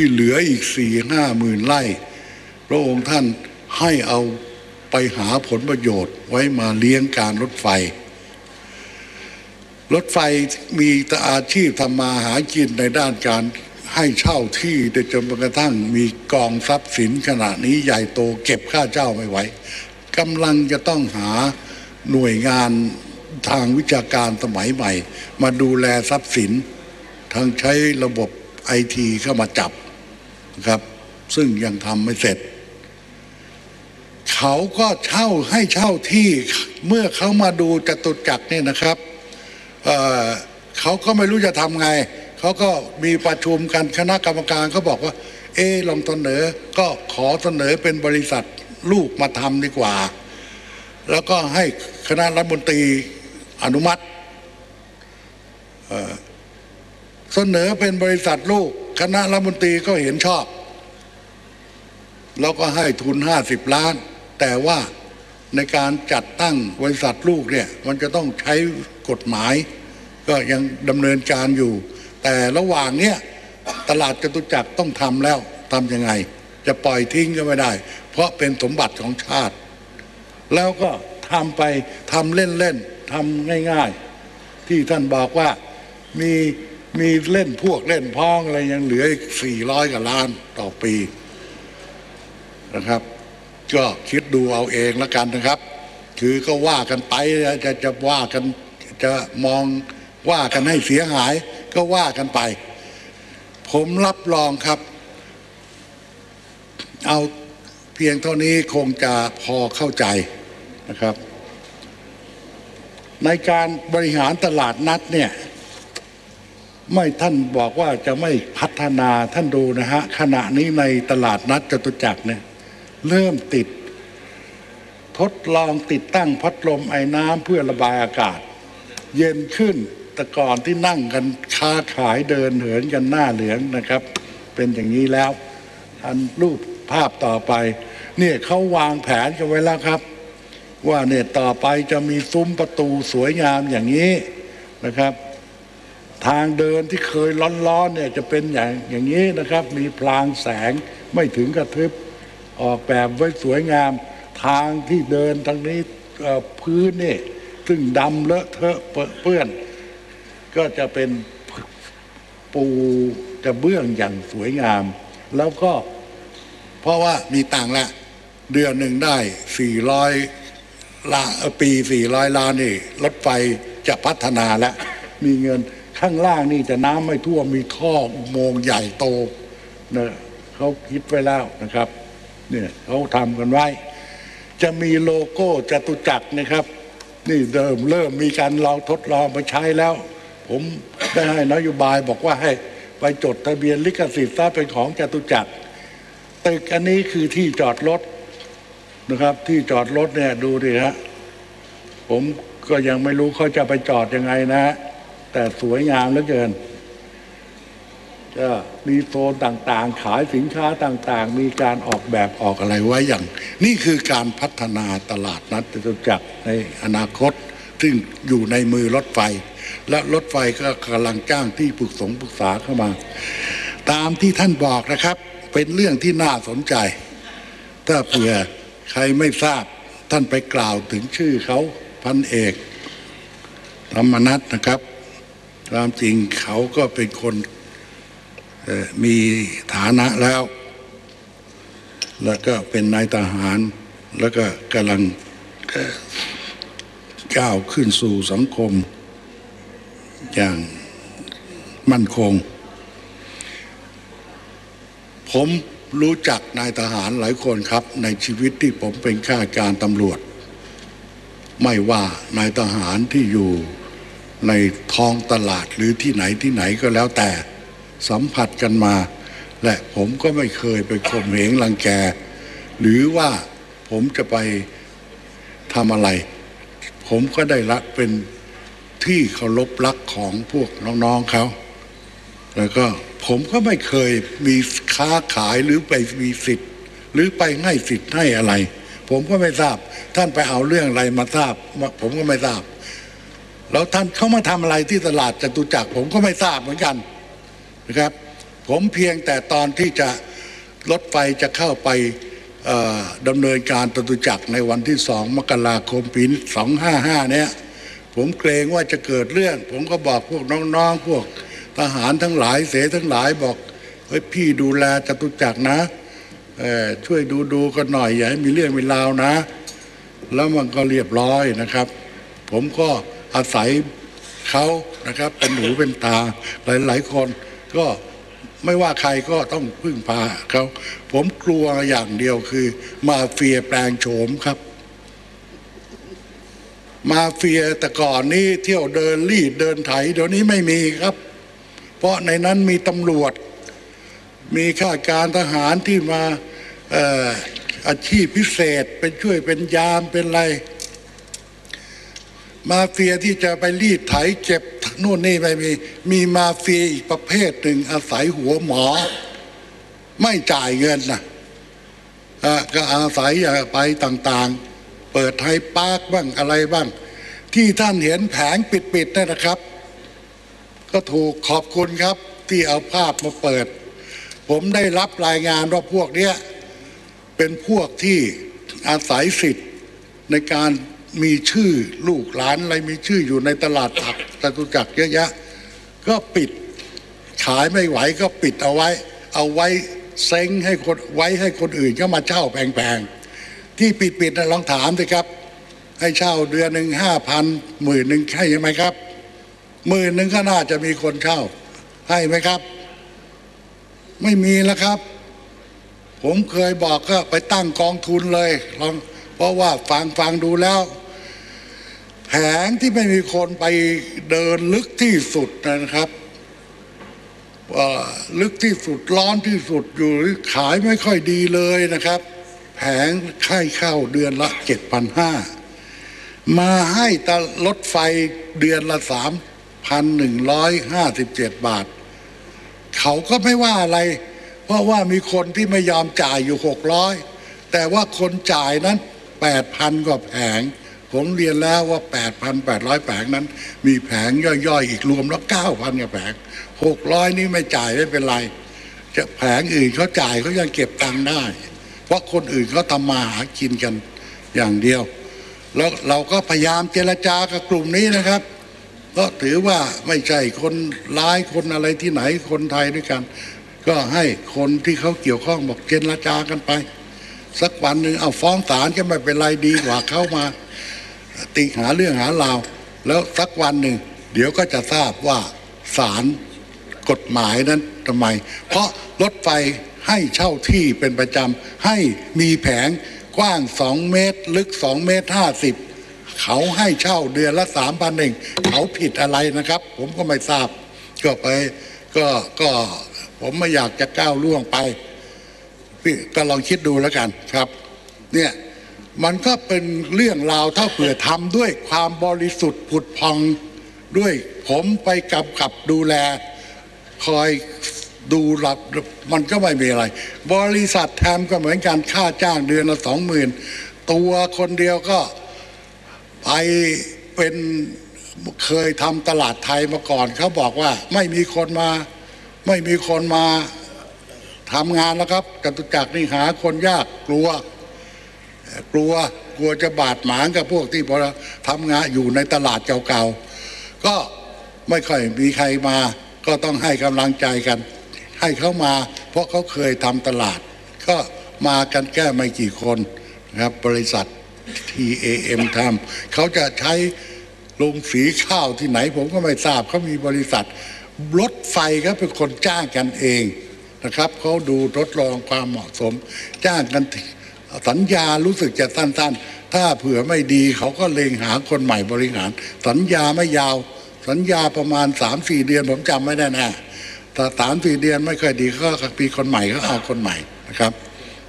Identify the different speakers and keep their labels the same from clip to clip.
Speaker 1: ที่เหลืออีกสี่ห้าหมื่นไร่พระองค์ท่านให้เอาไปหาผลประโยชน์ไว้มาเลี้ยงการรถไฟ รถไฟมีตอาชีพทำมาหากินในด้านการให้เช่าที่จนกระทั่งมีกองทรัพย์สินขนาดนี้ใหญ่โตเก็บค่าเจ้าไม่ไหวกำลังจะต้องหาหน่วยงานทางวิชาการสมัยใหม่ มาดูแลทรัพย์สินทางใช้ระบบไอทีเข้ามาจับ นะครับ ซึ่งยังทำไม่เสร็จ เขาก็เช่าให้เช่าที่เมื่อเขามาดูจตุจักรเนี่ยนะครับเเขาก็ไม่รู้จะทำไง เขาก็มีประชุมกันคณะกรรมการเขาบอกว่า เออลองเสนอก็ขอเสนอเป็นบริษัทลูกมาทำดีกว่า แล้วก็ให้คณะรัฐมนตรีอนุมัติเสนอเป็นบริษัทลูก คณะรัฐมนตรีก็เห็นชอบ แล้วก็ให้ทุนห้าสิบล้าน แต่ว่าในการจัดตั้งบริษัทลูกเนี่ยมันจะต้องใช้กฎหมาย ก็ยังดำเนินการอยู่ แต่ระหว่างเนี้ยตลาดจตุจักรต้องทำแล้วทำยังไง จะปล่อยทิ้งก็ไม่ได้ เพราะเป็นสมบัติของชาติ แล้วก็ทำไปทำเล่นๆทำง่าย ๆ ที่ท่านบอกว่ามี มีเล่นพวกเล่นพ้องอะไรยังเหลืออีกสี่ร้อยกว่าล้านต่อปีนะครับ ก็คิดดูเอาเองแล้วกันนะครับ คือก็ว่ากันไปจะจะว่ากันจะมองว่ากันให้เสียหาย ก็ว่ากันไป ผมรับรองครับ เอาเพียงเท่านี้คงจะพอเข้าใจนะครับ ในการบริหารตลาดนัดเนี่ย ไม่ท่านบอกว่าจะไม่พัฒนาท่านดูนะฮะขณะนี้ในตลาดนัดจตุจักรเนี่ยเริ่มติด ทดลองติดตั้งพัดลมไอ้น้ำเพื่อระบายอากาศ เย็นขึ้นแต่ก่อนที่นั่งกันค้าขายเดินเหินกันหน้าเหลืองนะครับ เป็นอย่างนี้แล้ว อันรูปภาพต่อไป เนี่ยเขาวางแผนกันไว้แล้วครับ ว่าเนี่ยต่อไปจะมีซุ้มประตูสวยงามอย่างนี้นะครับ ทางเดินที่เคยร้อนๆเนี่ยจะเป็นอย่างอย่างนี้นะครับ มีพลางแสงไม่ถึงกระทึบออกแบบไว้สวยงาม ทางที่เดินทางนี้พื้นนี่ซึ่งดำเลอะเทอะเปื้อน ก็จะเป็นปูจะเบื้องอย่างสวยงาม แล้วก็เพราะว่ามีต่างละ เดือนหนึ่งได้ 400ล้านปี 400 ล้านนี่รถไฟจะพัฒนาแล้วมีเงิน ข้างล่างนี่จะน้ำไม่ท่วมมีท่ออุโมงค์ใหญ่โตนะเขาคิดไว้แล้วนะครับเนี่ยเขาทำกันไว้ จะมีโลโก้จตุจักรนะครับ นี่เดิมเริ่มมีการลองทดลองไปใช้แล้ว ผมได้ให้นโยบายบอกว่าให้ไปจดทะเบียนลิขสิทธิ์ถ้าเป็นของจตุจักรตึกอันนี้คือที่จอดรถนะครับ ที่จอดรถเนี่ยดูดิฮะผมก็ยังไม่รู้เขาจะไปจอดยังไงนะฮะ แต่สวยงามเหลือเกินก็มีโซนต่างๆ ขายสินค้าต่างๆ มีการออกแบบออกอะไรไว้อย่าง นี่คือการพัฒนาตลาดนัดจตุจักรในอนาคต ซึ่งอยู่ในมือรถไฟ และรถไฟก็กำลังจ้างที่ปรึกษงปรึกษาเข้ามา ตามที่ท่านบอกนะครับ เป็นเรื่องที่น่าสนใจ ถ้าเผื่อใครไม่ทราบท่านไปกล่าวถึงชื่อเขาพันเอก ธรรมนัฐนะครับ ความจริงเขาก็เป็นคนมีฐานะแล้ว แล้วก็เป็นนายทหาร แล้วก็กำลังก้าวขึ้นสู่สังคม อย่างมั่นคง ผมรู้จักนายทหารหลายคนครับ ในชีวิตที่ผมเป็นข้าการตำรวจ ไม่ว่านายทหารที่อยู่ ในท้องตลาดหรือที่ไหนที่ไหนก็แล้วแต่สัมผัสกันมา และผมก็ไม่เคยไปข่มเหงรังแก หรือว่าผมจะไปทำอะไร ผมก็ได้รับเป็นที่เคารพรักของพวกน้องๆเขาแล้วก็ผมก็ไม่เคยมีค้าขายหรือไปมีสิทธิ์ หรือไปให้สิทธิ์ให้อะไร ผมก็ไม่ทราบ ท่านไปเอาเรื่องอะไรมาทราบ ผมก็ไม่ทราบ แล้วท่านเขามาทำอะไรที่ตลาดจตุจักรผมก็ไม่ทราบเหมือนกันนะครับ ผมเพียงแต่ตอนที่จะรถไฟจะเข้าไปดำเนินการจตุจักรในวันที่สองมกราคมปีสองห้าห้าเนี่ยผมเกรงว่าจะเกิดเรื่อง ผมก็บอกพวกน้องๆ พวกทหารทั้งหลายเสทั้งหลายบอกเฮ้ยพี่ดูแลจตุจักรนะช่วยดูดูๆกันหน่อยอย่าให้มีเรื่องมีราวนะ แล้วมันก็เรียบร้อยนะครับ ผมก็ อาศัยเขานะครับเป็นหูเป็นตาหลายๆคนก็ไม่ว่าใครก็ต้องพึ่งพาเขาผมกลัวอย่างเดียวคือ มาเฟียแปลงโฉมครับ มาเฟียแต่ก่อนนี้เที่ยวเดินรีดเดินไถเดี๋ยวนี้ไม่มีครับ เพราะในนั้นมีตำรวจ มีข้าการทหารที่มาอ่ออาชีพพิเศษเป็นช่วยเป็นยามเป็นอะไร มาเฟียที่จะไปรีดไถเก็บนู่นนี่ไม่มี มีมาเฟียอีกประเภทหนึ่งอาศัยหัวหมอ ไม่จ่ายเงินนะก็อาศัยอย่าไปต่างๆ เปิดไทยปาร์คบ้างอะไรบ้าง ที่ท่านเห็นแผงปิดๆนั่นนะครับ ก็ถูกขอบคุณครับ ที่เอาภาพมาเปิด ผมได้รับรายงานว่าพวกเนี้ยเป็นพวกที่อาศัยสิทธิ์ในการ มีชื่อลูกหลานอะไรมีชื่ออยู่ในตลาดผักจตุจักรเยอะแยะ ก็ปิดขายไม่ไหวก็ปิดเอาไว้ เอาไว้เซ้งให้คนไว้ให้คนอื่นก็มาเช่าแพงๆ ที่ปิดๆนะลองถามสิครับ ให้เช่าเดือนหนึ่งห้าพันหมื่นหนึ่งให้ไหมครับหมื่นหนึ่งก็น่าจะมีคนเช่าให้ไหมครับ ไม่มีแล้วครับ ผมเคยบอกก็ไปตั้งกองทุนเลยลอง เพราะว่าฟังฟังดูแล้ว แผงที่ไม่มีคนไปเดินลึกที่สุดนะครับเอ่อลึกที่สุดร้อนที่สุดอยู่ขายไม่ค่อยดีเลยนะครับ แผงค่ายเข้าเดือนละเจ็ดพันห้ามาให้ตรถไฟเดือนละสามพันหนึ่งร้อยห้าสิบเจ็ดบาท เขาก็ไม่ว่าอะไร เพราะว่ามีคนที่ไม่ยอมจ่ายอยู่หกร้อยแต่ว่าคนจ่ายนั้น แปดพันกว่าแผง ผมเรียนแล้วว่าแปดพันแปดร้อยแผงนั้น มีแผงย่อยๆ อีกรวมแล้วเก้าพันกว่าแผงหกร้อยนี่ไม่จ่ายไม่เป็นไร จะแผงอื่นเขาจ่ายเขายังเก็บตังค์ได้ เพราะคนอื่นเขาทำมาหากินกันอย่างเดียว แล้วเราก็พยายามเจรจากับกลุ่มนี้นะครับก็ถือว่าไม่ใช่คนร้ายคนอะไรที่ไหนคนไทยด้วยกัน ก็ให้คนที่เขาเกี่ยวข้องบอกเจรจากันไป สักวันหนึ่งเอาฟ้องศาลก็ไม่เป็นไรดีกว่าเข้ามา ติหาเรื่องหาราว แล้วสักวันหนึ่ง เดี๋ยวก็จะทราบว่าศาลกฎหมายนั้นทำไม เพราะรถไฟให้เช่าที่เป็นประจำให้มีแผงกว้าง 2 เมตร ลึก 2 เมตร 50 เขาให้เช่าเดือนละสามพันเองเขาผิดอะไรนะครับ ผมก็ไม่ทราบ ก็ไปก็ก็ผมไม่อยากจะก้าวล่วงไป พี่ก็ลองคิดดูแล้วกันครับ เนี่ยมันก็เป็นเรื่องราวถ้าเผื่อทำด้วยความบริสุทธิ์ผุดพองด้วยผมไปกำกับดูแล คอยดูรับมันก็ไม่มีอะไร บริษัทแทมก็เหมือนกันค่าจ้างเดือนละสองหมื่นตัวคนเดียวก็ไปเป็นเคยทำตลาดไทยมาก่อนเขาบอกว่าไม่มีคนมา ไม่มีคนมา ทำงานแล้วครับจตุจักรนี่หาคนยากกลัว กลัวกลัวจะบาดหมางกับพวกที่พอทำงานอยู่ในตลาดเก่าๆก็ไม่ค่อยมีใครมา ก็ต้องให้กำลังใจกัน ให้เขามา เพราะเขาเคยทำตลาด ก็มากันแค่ไม่กี่คนนะครับบริษัท TAM ทำเขาจะใช้ลงสีข้าวที่ไหนผมก็ไม่ทราบเขามีบริษัทรถไฟก็เป็นคนจ้างกันเอง นะครับเขาดูทดลองความเหมาะสม จ้างกันสัญญารู้สึกจะสั้นๆ ถ้าเผื่อไม่ดีเขาก็เลงหาคนใหม่บริหาร สัญญาไม่ยาว สัญญาประมาณสามสี่เดือนผมจำไม่ได้แน่แต่สามสี่เดือนไม่เคยดีก็มีคนใหม่ก็เอาคนใหม่นะครับ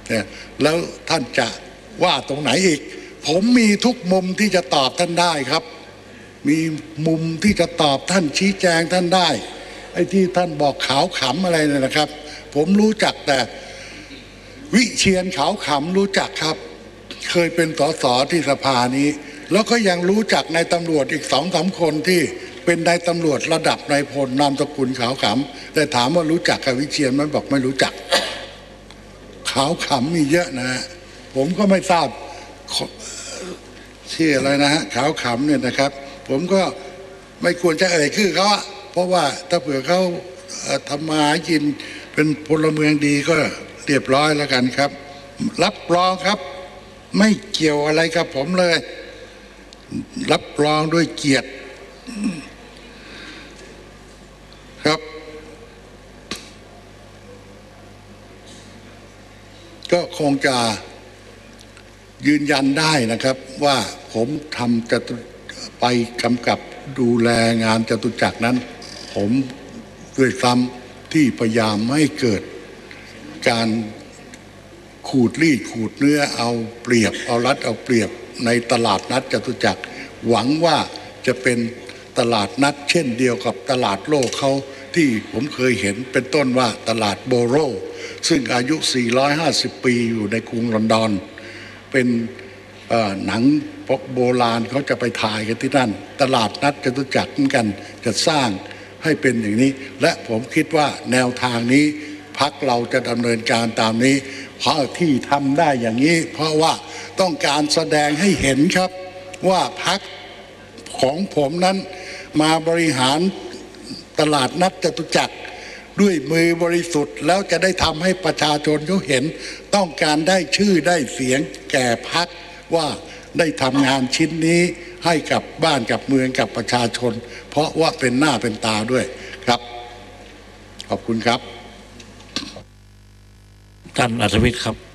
Speaker 1: เนี่ยแล้วท่านจะว่าตรงไหนอีก ผมมีทุกมุมที่จะตอบท่านได้ครับ มีมุมที่จะตอบท่านชี้แจงท่านได้ไอ้ที่ท่านบอกขาวขำอะไรเนี่ยนะครับ ผมรู้จักแต่วิเชียนขาวขำรู้จักครับ เคยเป็นสสที่สภานี้ แล้วก็ยังรู้จักในตำรวจอีกสองสามคนที่เป็นนายตำรวจระดับนายพลนามสกุลขาวขำแต่ถามว่ารู้จักกับวิเชียนไหมันบอกไม่รู้จัก ขาวขำมีเยอะนะฮะผมก็ไม่ทราบชื่ออะไรนะฮะขาวขำเนี่ยนะครับ ผมก็ไม่ควรจะเอ่ยชื่อเขาเพราะว่าถ้าเผื่อเขาทำมาหากิน เป็นพลเมืองดีก็เรียบร้อยแล้วกันครับ รับรองครับ ไม่เกี่ยวอะไรกับผมเลย รับรองด้วยเกียรติครับ ก็คงจะยืนยันได้นะครับ ว่าผมทำจะไปกำกับดูแลงานจตุจักรนั้น ผมด้วยซ้ำ ที่พยายามไม่ให้เกิดการขูดรีดขูดเนื้อเอาเปรียบเอารัดเอาเปรียบในตลาดนัดจตุจักร หวังว่าจะเป็นตลาดนัดเช่นเดียวกับตลาดโลกเขาที่ผมเคยเห็นเป็นต้นว่าตลาดโบโร ซึ่งอายุ 450 ปีอยู่ในกรุงลอนดอน เป็นหนังโบราณเขาจะไปถ่ายกันที่นั่น ตลาดนัดจตุจักรเหมือนกันจะสร้าง ให้เป็นอย่างนี้ และผมคิดว่าแนวทางนี้พักเราจะดำเนินการตามนี้ เพราะที่ทำได้อย่างนี้ เพราะว่าต้องการแสดงให้เห็นครับว่าพักของผมนั้นมาบริหารตลาดนัดจตุจักรด้วยมือบริสุทธิ์แล้วจะได้ทำให้ประชาชนเขาเห็น ต้องการได้ชื่อได้เสียงแก่พักว่าได้ทำงานชิ้นนี้ ให้กับบ้านกับเมืองกับประชาชน เพราะว่าเป็นหน้าเป็นตาด้วยครับ ขอบคุณครับ
Speaker 2: ท่านอัธวิทย์ครับ